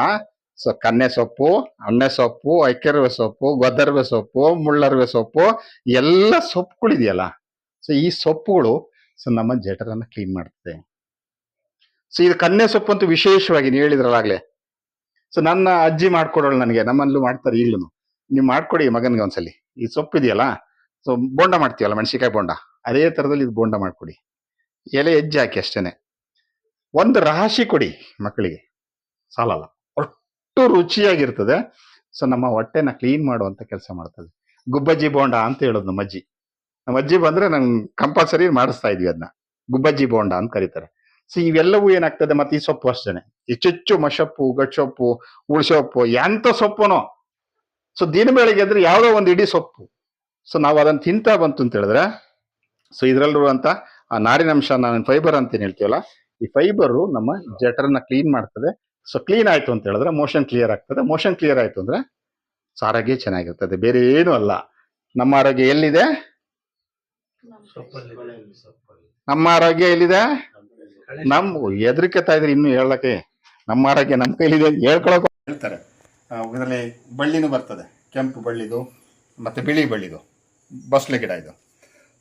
ಸೊ ಕನ್ನೆ ಸೊಪ್ಪು, ಅಣ್ಣೆ ಸೊಪ್ಪು ಐಕೆರವೆ ಸೊಪ್ಪು, ಗೊದರ್ವೆ ಸೊಪ್ಪು, ಮುಳ್ಳರ್ವೆ ಸೊಪ್ಪು, ಎಲ್ಲ ಸೊಪ್ಪುಗಳಿದೆಯಲ್ಲ, ಸೊ, ಈ ಸೊಪ್ಪುಗಳು, ಸೊ, ನಮ್ಮ ಜಠರನ್ನ ಕ್ಲೀನ್ ಮಾಡುತ್ತೆ. ಸೊ, ಇದು ಕನ್ನೆ ಸೊಪ್ಪು ಅಂತೂ ವಿಶೇಷವಾಗಿ ನೀವು ಹೇಳಿದ್ರಲ್ಲಾಗ್ಲೇ ಸೊ, ನನ್ನ ಅಜ್ಜಿ ಮಾಡ್ಕೊಡೋಳು ನನಗೆ, ನಮ್ಮಲ್ಲೂ ಮಾಡ್ತಾರೆ ಈಗ್ಲೂ ನೀವು ಮಾಡ್ಕೊಡಿ ಮಗನಿಗೆ ಒಂದ್ಸಲಿ. ಈ ಸೊಪ್ಪು ಇದೆಯಲ್ಲ ಸೊ, ಬೋಂಡ ಮಾಡ್ತೀವಲ್ಲ ಮೆಣಸಿಕಾಯಿ ಬೋಂಡ? ಅದೇ ತರದಲ್ಲಿ ಇದು ಬೋಂಡ ಮಾಡ್ಕೊಡಿ. ಎಲೆ ಹೆಜ್ಜೆ ಹಾಕಿ ಅಷ್ಟೇನೆ. ಒಂದು ರಾಶಿ ಕೊಡಿ ಮಕ್ಕಳಿಗೆ. ಸಾಲಲ್ಲ. ಅಷ್ಟು ರುಚಿಯಾಗಿರ್ತದೆ. ಸೊ ನಮ್ಮ ಹೊಟ್ಟೆನ ಕ್ಲೀನ್ ಮಾಡುವಂಥ ಕೆಲಸ ಮಾಡ್ತದೆ. ಗುಬ್ಬಜ್ಜಿ ಬೋಂಡ ಅಂತ ಹೇಳೋದು ನಮ್ಮ ಅಜ್ಜಿ. ನಮ್ಮ ಅಜ್ಜಿ ಬಂದ್ರೆ ನಂಗೆ ಕಂಪಲ್ಸರಿ ಮಾಡಿಸ್ತಾ ಇದ್ವಿ ಅದನ್ನ ಗುಬ್ಬಜ್ಜಿ ಬೋಂಡ ಅಂತ ಕರೀತಾರೆ. ಸೊ ಇವೆಲ್ಲವೂ ಏನಾಗ್ತದೆ ಮತ್ತೆ ಈ ಸೊಪ್ಪು ಅಷ್ಟೇನೆ. ಹೆಚ್ಚೆಚ್ಚು ಮಶಪ್ಪು ಗಟ್ಸೊಪ್ಪು ಉಳ್ಸೊಪ್ಪು ಎಂತ ಸೊಪ್ಪುನೋ. ಸೊ ದಿನ ಬೆಳಗ್ಗೆ ಅಂದ್ರೆ ಯಾವುದೋ ಒಂದು ಇಡೀ ಸೊಪ್ಪು. ಸೊ ನಾವು ಅದನ್ನ ತಿಂತಾ ಬಂತು ಅಂತ ಹೇಳಿದ್ರೆ ಸೊ ಇದ್ರಲ್ಲಿರುವಂತ ಆ ನಾರಿನಂಶ ನಾನು ಫೈಬರ್ ಅಂತ ಏನ್ ಹೇಳ್ತೀವಲ್ಲ, ಈ ಫೈಬರು ನಮ್ಮ ಜಠರನ್ನ ಕ್ಲೀನ್ ಮಾಡ್ತದೆ. ಸೊ ಕ್ಲೀನ್ ಆಯ್ತು ಅಂತ ಹೇಳಿದ್ರೆ ಮೋಷನ್ ಕ್ಲಿಯರ್ ಆಗ್ತದೆ. ಮೋಷನ್ ಕ್ಲಿಯರ್ ಆಯ್ತು ಅಂದ್ರೆ ಆರೋಗ್ಯ ಚೆನ್ನಾಗಿರ್ತದೆ. ಬೇರೆ ಏನು ಅಲ್ಲ. ನಮ್ಮ ಆರೋಗ್ಯ ಎಲ್ಲಿದೆ? ನಮ್ಮ ಆರೋಗ್ಯ ಎಲ್ಲಿದೆ? ನಮ್ ಎದ್ರಿಕೆ ತಾಯಿದ್ರೆ ಇನ್ನು ಹೇಳಕ್ಕೆ. ನಮ್ಮ ಆರೋಗ್ಯ ನಮ್ಮ ಕೈಲಿದೆ ಹೇಳ್ಕೊಳಕ್ ಹೇಳ್ತಾರೆ. ಇದರಲ್ಲಿ ಬಳ್ಳಿನೂ ಬರ್ತದೆ. ಕೆಂಪು ಬಳ್ಳಿದು, ಮತ್ತೆ ಬಿಳಿ ಬಳ್ಳಿದು. ಬಸ್ಲೆ ಗಿಡ ಇದು.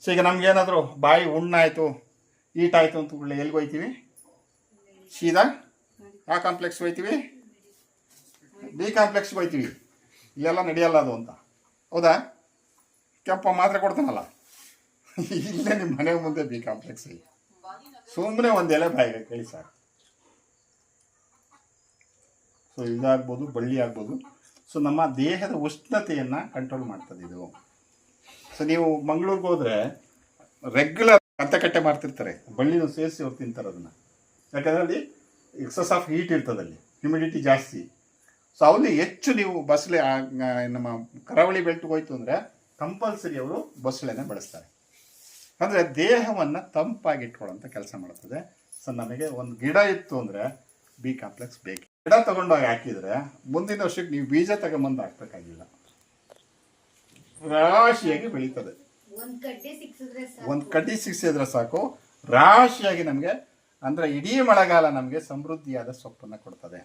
ಸೊ ಈಗ ನಮ್ಗೇನಾದರೂ ಬಾಯಿ ಉಣ್ಣಾಯಿತು ಈಟಾಯಿತು ಅಂತ ಕೂಡಲೇ ಎಲ್ಲಿಗೆ ಹೋಯ್ತೀವಿ? ಸೀದಾ ಆ ಕಾಂಪ್ಲೆಕ್ಸ್ ಹೋಯ್ತೀವಿ? ಬಿ ಕಾಂಪ್ಲೆಕ್ಸ್ಗೆ ಹೋಯ್ತೀವಿ. ಇಲ್ಲೆಲ್ಲ ನಡೆಯಲ್ಲ ಅದು ಅಂತ. ಹೌದಾ? ಕೆಂಪ ಮಾತ್ರ ಕೊಡ್ತಾನಲ್ಲ. ಇಲ್ಲೇ ನಿಮ್ಮ ಮನೆ ಮುಂದೆ ಬಿ ಕಾಂಪ್ಲೆಕ್ಸ್ ಸುಮ್ಮನೆ ಒಂದು ಎಲೆ ಬಾಯಿಗೆ ಕೇಳಿ ಸರ್ ಸೊ ಇದಾಗ್ಬೋದು, ಬಳ್ಳಿ ಆಗ್ಬೋದು. ಸೊ ನಮ್ಮ ದೇಹದ ಉಷ್ಣತೆಯನ್ನು ಕಂಟ್ರೋಲ್ ಮಾಡ್ತದೆ ಇದು. ಸೊ ನೀವು ಮಂಗಳೂರಿಗೆ ಹೋದ್ರೆ ರೆಗ್ಯುಲರ್ ಕಂತಕಟ್ಟೆ ಮಾಡ್ತಿರ್ತಾರೆ. ಬಳ್ಳಿನ ಸೇರಿಸಿ ಅವ್ರು ತಿಂತಾರೆ ಅದನ್ನು. ಯಾಕಂದ್ರೆ ಅಲ್ಲಿ ಎಕ್ಸಸ್ ಆಫ್ ಹೀಟ್ ಇರ್ತದೆ ಅಲ್ಲಿ ಹ್ಯುಮಿಡಿಟಿ ಜಾಸ್ತಿ. ಸೊ ಅಲ್ಲಿ ಹೆಚ್ಚು ನೀವು ಬಸಳೆ ನಮ್ಮ ಕರಾವಳಿ ಬೆಲ್ಟ್ಗೆ ಹೋಯ್ತು ಅಂದರೆ ಕಂಪಲ್ಸರಿ ಅವರು ಬಸಳೆನೇ ಬಳಸ್ತಾರೆ. ಅಂದರೆ ದೇಹವನ್ನು ತಂಪಾಗಿ ಇಟ್ಕೊಳ್ಳೋಂಥ ಕೆಲಸ ಮಾಡುತ್ತದೆ ಸೊ ನಮಗೆ ಒಂದು ಗಿಡ ಇತ್ತು ಅಂದರೆ ಬಿ ಕಾಂಪ್ಲೆಕ್ಸ್ ಬೇಕು. ಗಿಡ ತಗೊಂಡೋಗಿ ಹಾಕಿದರೆ ಮುಂದಿನ ವರ್ಷಕ್ಕೆ ನೀವು ಬೀಜ ತಗೊಂಬಂದು ಹಾಕ್ಬೇಕಾಗಿಲ್ಲ. ರಾಶಿಯಾಗಿ ಬೆಳೀತದೆ. ಒಂದ್ ಕಡ್ಡಿ ಸಿಕ್ಸಿದ್ರೆ ಸಾಕು. ರಾಶಿಯಾಗಿ ನಮಗೆ ಅಂದರೆ ಇಡೀ ಮಳೆಗಾಲ ನಮಗೆ ಸಮೃದ್ಧಿಯಾದ ಸೊಪ್ಪನ್ನು ಕೊಡ್ತದೆ.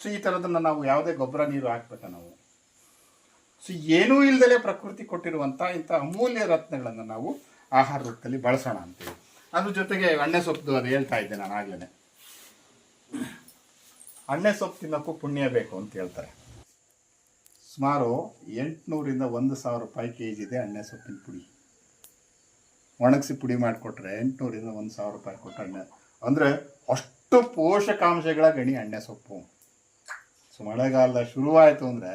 ಸೊ ಈ ಥರದನ್ನು ನಾವು ಯಾವುದೇ ಗೊಬ್ಬರ ನೀರು ಹಾಕ್ಬೇಕ ನಾವು? ಸೊ ಏನೂ ಇಲ್ದಲೇ ಪ್ರಕೃತಿ ಕೊಟ್ಟಿರುವಂಥ ಇಂಥ ಅಮೂಲ್ಯ ರತ್ನಗಳನ್ನು ನಾವು ಆಹಾರ ರೂಪದಲ್ಲಿ ಬಳಸೋಣ ಅಂತೇಳಿ ಅದ್ರ ಜೊತೆಗೆ ಎಣ್ಣೆ ಸೊಪ್ಪು ಅದು ಹೇಳ್ತಾ ಇದ್ದೆ ನಾನು ಆಗ್ಲೇ ಅಣ್ಣೆ ಸೊಪ್ಪು ತಿನ್ನೋಕ್ಕೂ ಪುಣ್ಯ ಬೇಕು ಅಂತ ಹೇಳ್ತಾರೆ. ಸುಮಾರು ಎಂಟುನೂರಿಂದ ಒಂದು ಸಾವಿರ ರೂಪಾಯಿ ಕೆ ಜಿ ಇದೆ ಅಣ್ಣೆ ಸೊಪ್ಪಿನ ಪುಡಿ. ಒಣಗಿಸಿ ಪುಡಿ ಮಾಡಿಕೊಟ್ರೆ ಎಂಟುನೂರಿಂದ ಒಂದು ಸಾವಿರ ರೂಪಾಯಿ ಕೊಟ್ಟು ಎಣ್ಣೆ. ಅಂದರೆ ಅಷ್ಟು ಪೋಷಕಾಂಶಗಳ ಗಣಿ ಅಣ್ಣೆ ಸೊಪ್ಪು. ಸೊ ಮಳೆಗಾಲದ ಶುರುವಾಯಿತು ಅಂದರೆ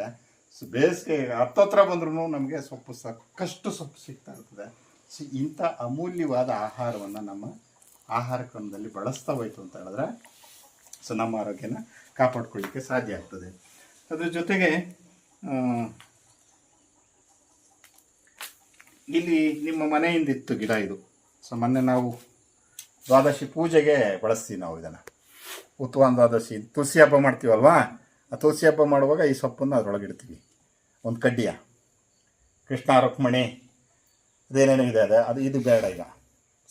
ಬೇಸಿಗೆ ಹತ್ತತ್ರ ಬಂದ್ರೂ ನಮಗೆ ಸೊಪ್ಪು ಸಾಕಷ್ಟು ಸೊಪ್ಪು ಸಿಗ್ತಾ ಇರ್ತದೆ. ಸೊ ಇಂಥ ಅಮೂಲ್ಯವಾದ ಆಹಾರವನ್ನು ನಮ್ಮ ಆಹಾರ ಕ್ರಮದಲ್ಲಿ ಬಳಸ್ತಾ ಹೋಯ್ತು ಅಂತ ಹೇಳಿದ್ರೆ ಸೊ ನಮ್ಮ ಆರೋಗ್ಯನ ಕಾಪಾಡ್ಕೊಳ್ಳಿಕ್ಕೆ ಸಾಧ್ಯ ಆಗ್ತದೆ. ಅದ್ರ ಜೊತೆಗೆ ಇಲ್ಲಿ ನಿಮ್ಮ ಮನೆಯಿಂದಿತ್ತು ಗಿಡ ಇದು. ಸೊ, ಮೊನ್ನೆ ನಾವು ದ್ವಾದಶಿ ಪೂಜೆಗೆ ಬಳಸ್ತೀವಿ ನಾವು ಇದನ್ನು. ಉತ್ವಾನ್ ದ್ವಾದಶಿ, ತುಳಸಿ ಹಬ್ಬ ಮಾಡ್ತೀವಲ್ವಾ? ಆ ತುಳಸಿ ಹಬ್ಬ ಮಾಡುವಾಗ ಈ ಸೊಪ್ಪನ್ನು ಅದರೊಳಗೆ ಇಡ್ತೀವಿ. ಒಂದು ಕಡ್ಡಿಯ. ಕೃಷ್ಣ ರುಕ್ಮಣಿ, ಅದೇನೇನೋ ಇದೆ, ಅದೇ, ಅದು ಇದು ಬೇಡ ಈಗ.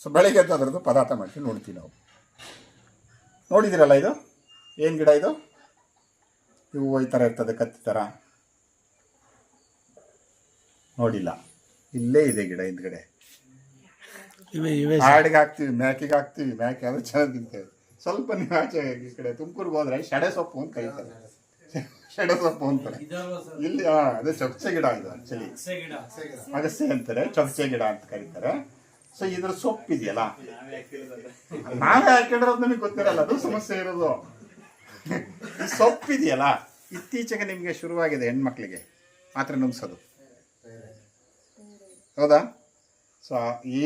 ಸೊ, ಬೆಳಗ್ಗೆ ಅದರದ್ದು ಪದಾರ್ಥ ಮಾಡ್ತೀವಿ ನೋಡ್ತೀವಿ ನಾವು. ನೋಡಿದ್ದೀರಲ್ಲ ಇದು? ಏನು ಗಿಡ ಇದು? ಇವು ಈ ಥರ ಇರ್ತದೆ, ಕತ್ತಿ ಥರ ನೋಡಿಲ್ಲ. ಇಲ್ಲೇ ಇದೆ ಗಿಡ ಹಿಂದ್ಗಡೆ. ಇವೆ ಇವೆ. ಆಡಿಗೆ ಹಾಕ್ತೀವಿ ಮ್ಯಾಕಿಗೆ ಹಾಕ್ತೀವಿ ಮ್ಯಾಕಿ ಅದು ಚೆನ್ನಾಗಿ ತಿಂತೇವೆ. ಸ್ವಲ್ಪ ನೀವು ಆಚೆ ಈ ಕಡೆ ತುಮಕೂರ್ಗೆ ಹೋದ್ರೆ ಶಡೆ ಸೊಪ್ಪು ಅಂತ ಕರೀತಾರೆ. ಶಡೆ ಸೊಪ್ಪು ಅಂತಾರೆ. ಇಲ್ಲಿ ಹಾ ಅದೇ ಚೊಕ್ಚೆ ಗಿಡ ಇದು ಆಕ್ಚುಲಿ ಅಗಸೆ ಅಂತಾರೆ ಚೊಕ್ಚೆ ಗಿಡ ಅಂತ ಕರೀತಾರೆ. ಸೊ ಇದ್ರ ಸೊಪ್ಪು ಇದೆಯಲ್ಲ? ನಾವೇ ಹಾಕಿಡಿರೋದು ನಮಗೆ ಗೊತ್ತಿರಲ್ಲ ಅದು ಸಮಸ್ಯೆ ಇರೋದು. ಈ ಸೊಪ್ಪು ಇದೆಯಲ್ಲ ಇತ್ತೀಚೆಗೆ ನಿಮಗೆ ಶುರುವಾಗಿದೆ ಹೆಣ್ಮಕ್ಳಿಗೆ. ಮಾತ್ರ ನುಂಗ್ಸೋದು. ಹೌದಾ? ಸೊ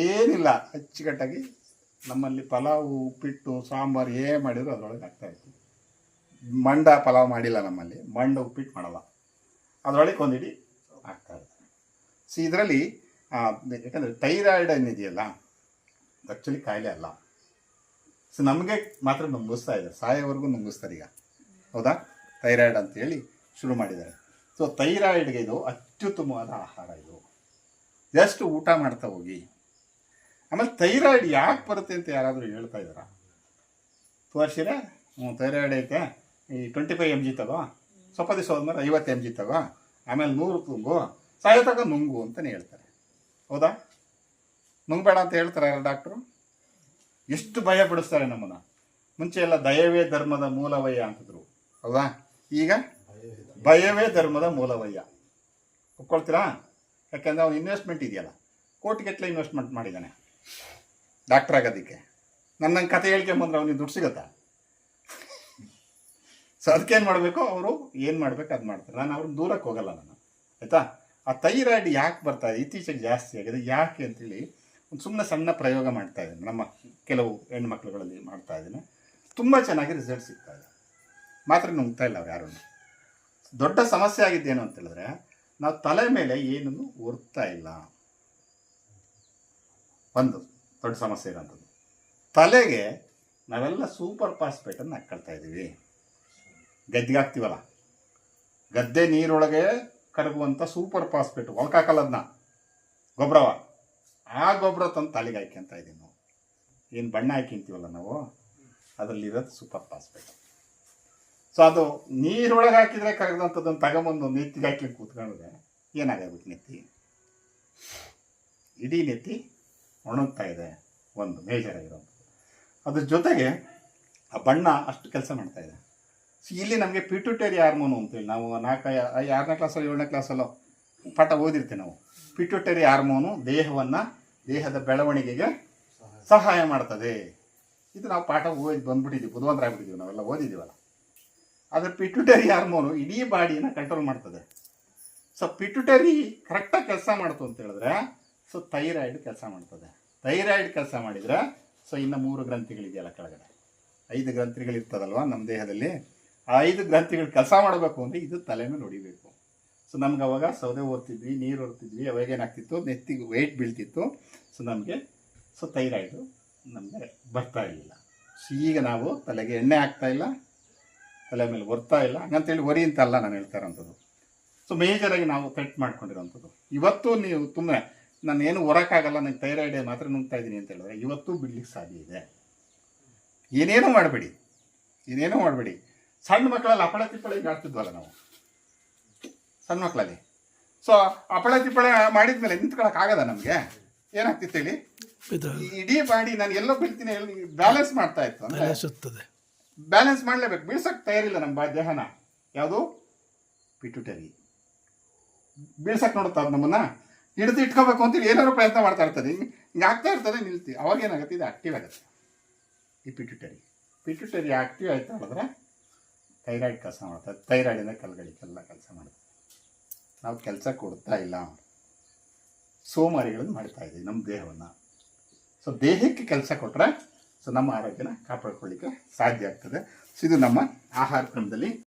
ಏನಿಲ್ಲ. ಅಚ್ಚುಕಟ್ಟಾಗಿ ನಮ್ಮಲ್ಲಿ ಪಲಾವು, ಉಪ್ಪಿಟ್ಟು, ಸಾಂಬಾರು ಏನೇ ಮಾಡಿದ್ರು ಅದರೊಳಗೆ ಆಗ್ತಾ ಇತ್ತು. ಮಂಡ ಪಲಾವ್ ಮಾಡಿಲ್ಲ ನಮ್ಮಲ್ಲಿ. ಮಂಡ, ಉಪ್ಪಿಟ್ಟು ಮಾಡಲ್ಲ. ಅದರೊಳಗೆ ಒಂದಿಡಿ ಆಗ್ತಾ ಇದೆ ಸೊ ಇದರಲ್ಲಿ ಯಾಕಂದರೆ ಥೈರಾಯ್ಡ್ ಏನಿದೆಯಲ್ಲ ಆ್ಯಕ್ಚುಲಿ ಕಾಯಿಲೆ ಅಲ್ಲ. ಸೊ ನಮಗೆ ಮಾತ್ರ ನುಂಗಿಸ್ತಾ ಇದೆ ಸಾಯೋವರೆಗೂ ನುಂಗಿಸ್ತಾರೆ ಈಗ. ಹೌದಾ? ಥೈರಾಯ್ಡ್ ಅಂತೇಳಿ ಶುರು ಮಾಡಿದ್ದಾರೆ. ಸೊ ಥೈರಾಯ್ಡ್ಗೆ ಇದು ಅತ್ಯುತ್ತಮವಾದ ಆಹಾರ ಇದು. ಜಸ್ಟ್ ಊಟ ಮಾಡ್ತಾ ಹೋಗಿ. ಆಮೇಲೆ ಥೈರಾಯ್ಡ್ ಯಾಕೆ ಬರುತ್ತೆ ಅಂತ ಯಾರಾದರೂ ಹೇಳ್ತಾ ಇದ್ದಾರಾ? ತೋರಿಸಿರ ಹ್ಞೂ ಥೈರಾಯ್ಡ್ ಐತೆ. ಈ ಟ್ವೆಂಟಿ ಫೈವ್ ಎಂ ಜಿ ತಗೋ. ಸ್ವಲ್ಪ ದಿವಸ ಹೋದ್ಮೇಲೆ ಐವತ್ತು ಎಂ ಜಿ ತಗೋ. ಆಮೇಲೆ ನೂರು ತುಂಬು. ಸಾಯತಾಗ ತಗೋ ನುಂಗು ಅಂತಲೇ ಹೇಳ್ತಾರೆ. ಹೌದಾ? ನುಂಗಬೇಡ ಅಂತ ಹೇಳ್ತಾರೆ ಯಾರು ಡಾಕ್ಟ್ರು ಎಷ್ಟು ಭಯ ಪಡಿಸ್ತಾರೆ ನಮ್ಮನ್ನು. ಮುಂಚೆ ಎಲ್ಲ ದಯವೇ ಧರ್ಮದ ಮೂಲವಯ್ಯ ಅಂತಿದ್ರು. ಹೌದಾ? ಈಗ ಭಯವೇ ಧರ್ಮದ ಮೂಲವಯ್ಯ. ಒಪ್ಕೊಳ್ತೀರಾ? ಯಾಕೆಂದ್ರೆ ಅವನು ಇನ್ವೆಸ್ಟ್ಮೆಂಟ್ ಇದೆಯಲ್ಲ. ಕೋಟಿಗಟ್ಟಲೆ ಇನ್ವೆಸ್ಟ್ಮೆಂಟ್ ಮಾಡಿದ್ದಾನೆ ಡಾಕ್ಟರ್ ಆಗೋದಕ್ಕೆ. ನನ್ನ ಕತೆ ಹೇಳ್ಕೊಂಬಂದ್ರೆ ಅವನಿಗೆ ದುಡ್ಡು ಸಿಗುತ್ತಾ? ಸೊ ಅದಕ್ಕೇನು ಮಾಡಬೇಕು? ಅವರು ಏನು ಮಾಡಬೇಕು ಅದು ಮಾಡ್ತಾರೆ. ನಾನು ಅವ್ರನ್ನ ದೂರಕ್ಕೆ ಹೋಗಲ್ಲ ನಾನು. ಆಯಿತಾ? ಆ ಥೈರಾಯ್ಡ್ ಯಾಕೆ ಬರ್ತಾ ಇದೆ? ಇತ್ತೀಚೆಗೆ ಜಾಸ್ತಿ ಆಗಿದೆ. ಯಾಕೆ ಅಂತೇಳಿ ಒಂದು ಸುಮ್ಮನೆ ಸಣ್ಣ ಪ್ರಯೋಗ ಮಾಡ್ತಾ ಇದ್ದೀನಿ. ನಮ್ಮ ಕೆಲವು ಹೆಣ್ಮಕ್ಳುಗಳಲ್ಲಿ ಮಾಡ್ತಾ ಇದ್ದೀನಿ. ತುಂಬ ಚೆನ್ನಾಗಿ ರಿಸಲ್ಟ್ ಸಿಗ್ತಾ ಇದೆ. ಮಾತ್ರ ನುಂಗ್ತಾ ಇಲ್ಲ ಅವ್ರು ಯಾರೂ ದೊಡ್ಡ ಸಮಸ್ಯೆ ಆಗಿದ್ದೇನು ಅಂತ ಹೇಳಿದ್ರೆ ನಾವು ತಲೆ ಮೇಲೆ ಏನನ್ನು ಹೊರ್ತಾ ಇಲ್ಲ. ಒಂದು ದೊಡ್ಡ ಸಮಸ್ಯೆ ಇರೋಂಥದ್ದು. ತಲೆಗೆ ನಾವೆಲ್ಲ ಸೂಪರ್ ಫಾಸ್ಪೇಟನ್ನು ಹಾಕ್ಕೊಳ್ತಾ ಇದ್ದೀವಿ. ಗದ್ದೆಗೆ ಹಾಕ್ತೀವಲ್ಲ? ಗದ್ದೆ ನೀರೊಳಗೆ ಕರಗುವಂಥ ಸೂಪರ್ ಫಾಸ್ಫೇಟ್ ಒಳಕಾಕಲ್ಲದನ್ನ ಗೊಬ್ಬರವ. ಆ ಗೊಬ್ಬರ ತಂದು ತಲೆಗೆ ಹಾಕ್ಯಂತ ಇದ್ದೀವಿ ನಾವು. ಏನು ಬಣ್ಣ ಹಾಕಿಂತೀವಲ್ಲ ನಾವು? ಅದರಲ್ಲಿರೋದು ಸೂಪರ್ ಫಾಸ್ಫೇಟ್. ಸೊ ಅದು ನೀರೊಳಗೆ ಹಾಕಿದರೆ ಕರಗದಂಥದ್ದನ್ನು ತಗೊಂಬಂದು ನೆತ್ತಿಗೆ ಹಾಕಿ ಕೂತ್ಕೊಂಡ್ರೆ ಏನಾಗಬೇಕು ನೆತ್ತಿ? ಇಡೀ ನೆತ್ತಿ ಒಣಗ್ತಾ ಇದೆ, ಒಂದು ಮೇಜರ್ ಆಗಿರೋದು. ಅದ್ರ ಜೊತೆಗೆ ಆ ಬಣ್ಣ ಅಷ್ಟು ಕೆಲಸ ಮಾಡ್ತಾ ಇದೆ. ಸೊ ಇಲ್ಲಿ ನಮಗೆ ಪಿಟ್ಯುಟರಿ ಹಾರ್ಮೋನು ಅಂತೇಳಿ, ನಾವು ನಾಲ್ಕು, ಆರನೇ ಕ್ಲಾಸಲ್ಲಿ ಏಳನೇ ಕ್ಲಾಸಲ್ಲೋ ಪಾಠ ಓದಿರ್ತೀವಿ ನಾವು. ಪಿಟ್ಯುಟರಿ ಹಾರ್ಮೋನು ದೇಹವನ್ನು, ದೇಹದ ಬೆಳವಣಿಗೆಗೆ ಸಹಾಯ ಮಾಡ್ತದೆ. ಇದು ನಾವು ಪಾಠ ಓದಿ ಬಂದ್ಬಿಟ್ಟಿದ್ದೀವಿ ಬುಧವಂತರ ನಾವೆಲ್ಲ ಓದಿದ್ದೀವಲ್ಲ ಆದರೆ ಪಿಟ್ಯುಟರಿ ಹಾರ್ಮೋನು ಇಡೀ ಬಾಡಿನ ಕಂಟ್ರೋಲ್ ಮಾಡ್ತದೆ. ಸೊ ಪಿಟ್ಯುಟರಿ ಕರೆಕ್ಟಾಗಿ ಕೆಲಸ ಮಾಡ್ತು ಅಂತ ಹೇಳಿದ್ರೆ ಸೊ ಥೈರಾಯ್ಡ್ ಕೆಲಸ ಮಾಡ್ತದೆ. ಥೈರಾಯ್ಡ್ ಕೆಲಸ ಮಾಡಿದರೆ ಸೊ ಇನ್ನು ಮೂರು ಗ್ರಂಥಿಗಳಿದೆಯಲ್ಲ ಕೆಳಗಡೆ. ಐದು ಗ್ರಂಥಿಗಳಿರ್ತದಲ್ವ ನಮ್ಮ ದೇಹದಲ್ಲಿ? ಆ ಐದು ಗ್ರಂಥಿಗಳು ಕೆಲಸ ಮಾಡಬೇಕು ಅಂದರೆ ಇದು ತಲೆ ಮೇಲೆ ಹೊಡಿಬೇಕು ಸೊ ನಮ್ಗೆ ಅವಾಗ ಸೌದೆ ಓದ್ತಿದ್ವಿ ನೀರು ಹೊರ್ತಿದ್ವಿ ಅವಾಗ ಏನಾಗ್ತಿತ್ತು? ನೆತ್ತಿಗೆ ವೆಯ್ಟ್ ಬೀಳ್ತಿತ್ತು. ಸೊ ನಮಗೆ ಸೊ ಥೈರಾಯ್ಡು ನಮಗೆ ಬರ್ತಾ ಇರಲಿಲ್ಲ. ಸೊ ಈಗ ನಾವು ತಲೆಗೆ ಎಣ್ಣೆ ಹಾಕ್ತಾ ಇಲ್ಲ. ತಲೆ ಮೇಲೆ ಒರ್ತಾ ಇಲ್ಲ. ಹಂಗಂತೇಳಿ ಒರಿ ಅಂತ ಅಲ್ಲ ನಾನು ಹೇಳ್ತಾ ಇರೋಂಥದ್ದು. ಸೊ ಮೇಜರಾಗಿ ನಾವು ಕಟ್ ಮಾಡ್ಕೊಂಡಿರೋಂಥದ್ದು. ಇವತ್ತು ನೀವು ತುಂಬ ನಾನು ಏನು ಹೊರಕ್ಕಾಗಲ್ಲ ನನಗೆ ಥೈರಾಯ್ಡ್ ಮಾತ್ರ ನುಗ್ತಾ ಇದ್ದೀನಿ ಅಂತ ಹೇಳಿದ್ರೆ ಇವತ್ತು ಬಿಡ್ಲಿಕ್ಕೆ ಸಾಧ್ಯ ಇದೆ. ಏನೇನೋ ಮಾಡಬೇಡಿ. ಏನೇನೋ ಮಾಡಬೇಡಿ. ಸಣ್ಣ ಮಕ್ಕಳಲ್ಲಿ ಅಪಳ ತಿಪ್ಪಳ ಈಗ ಆಡ್ತಿದ್ವಲ್ಲ ನಾವು. ಸಣ್ಣ ಮಕ್ಕಳಲ್ಲಿ. ಸೊ ಅಪಳ ತಿಪ್ಪಳೆ ಮಾಡಿದ್ಮೇಲೆ ನಿಂತ್ಕೊಳಕ್ಕಾಗದ ನಮಗೆ? ಏನಾಗ್ತಿತ್ತು ಹೇಳಿ? ಇಡೀ ಬಾಡಿ ನಾನು ಎಲ್ಲೋ ಬೀಳ್ತೀನಿ ಹೇಳಿ ಬ್ಯಾಲೆನ್ಸ್ ಮಾಡ್ತಾ ಇತ್ತು ಅಂದ್ರೆ? ಬ್ಯಾಲೆನ್ಸ್ ಮಾಡಲೇಬೇಕು. ಬೀಳ್ಸಕ್ ತಯಾರಿಲ್ಲ ನಮ್ಮ ದೇಹನ. ಯಾವುದು? ಪಿಟುಟರಿ ಬೀಳ್ಸಕ್ಕೆ ನೋಡುತ್ತಾ ಅದು ನಮ್ಮನ್ನ? ಹಿಡಿದು ಇಟ್ಕೋಬೇಕು ಅಂತೇಳಿ ಏನಾದ್ರು ಪ್ರಯತ್ನ ಮಾಡ್ತಾ ಇರ್ತದೆ ಹಿಂಗೆ ಆಗ್ತಾ ಇರ್ತದೆ, ನಿಲ್ತಿ. ಅವಾಗ ಏನಾಗುತ್ತೆ? ಇದು ಆಕ್ಟಿವ್ ಆಗುತ್ತೆ. ಈ ಪಿಟ್ಯುಟರಿ ಪಿಟ್ಯುಟರಿ ಆಕ್ಟಿವ್ ಆಯಿತು ಹೇಳಿದ್ರೆ? ಥೈರಾಯ್ಡ್ ಕೆಲಸ ಮಾಡ್ತಾರೆ ಥೈರಾಯ್ಡಿಂದ ಕಲ್ಗಳಿಗೆಲ್ಲ ಕೆಲಸ ಮಾಡುತ್ತೆ ನಾವು ಕೆಲಸ ಕೊಡ್ತಾ ಇಲ್ಲ. ಸೋಮಾರಿಗಳನ್ನು ಮಾಡ್ತಾ ಇದ್ದೀವಿ ನಮ್ಮ ದೇಹವನ್ನು. ಸೊ ದೇಹಕ್ಕೆ ಕೆಲಸ ಕೊಟ್ಟರೆ ಸೊ ನಮ್ಮ ಆರೋಗ್ಯನ ಕಾಪಾಡ್ಕೊಳ್ಳಿಕ್ಕೆ ಸಾಧ್ಯ ಆಗ್ತದೆ. ಸೊ ಇದು ನಮ್ಮ ಆಹಾರ ಕ್ರಮದಲ್ಲಿ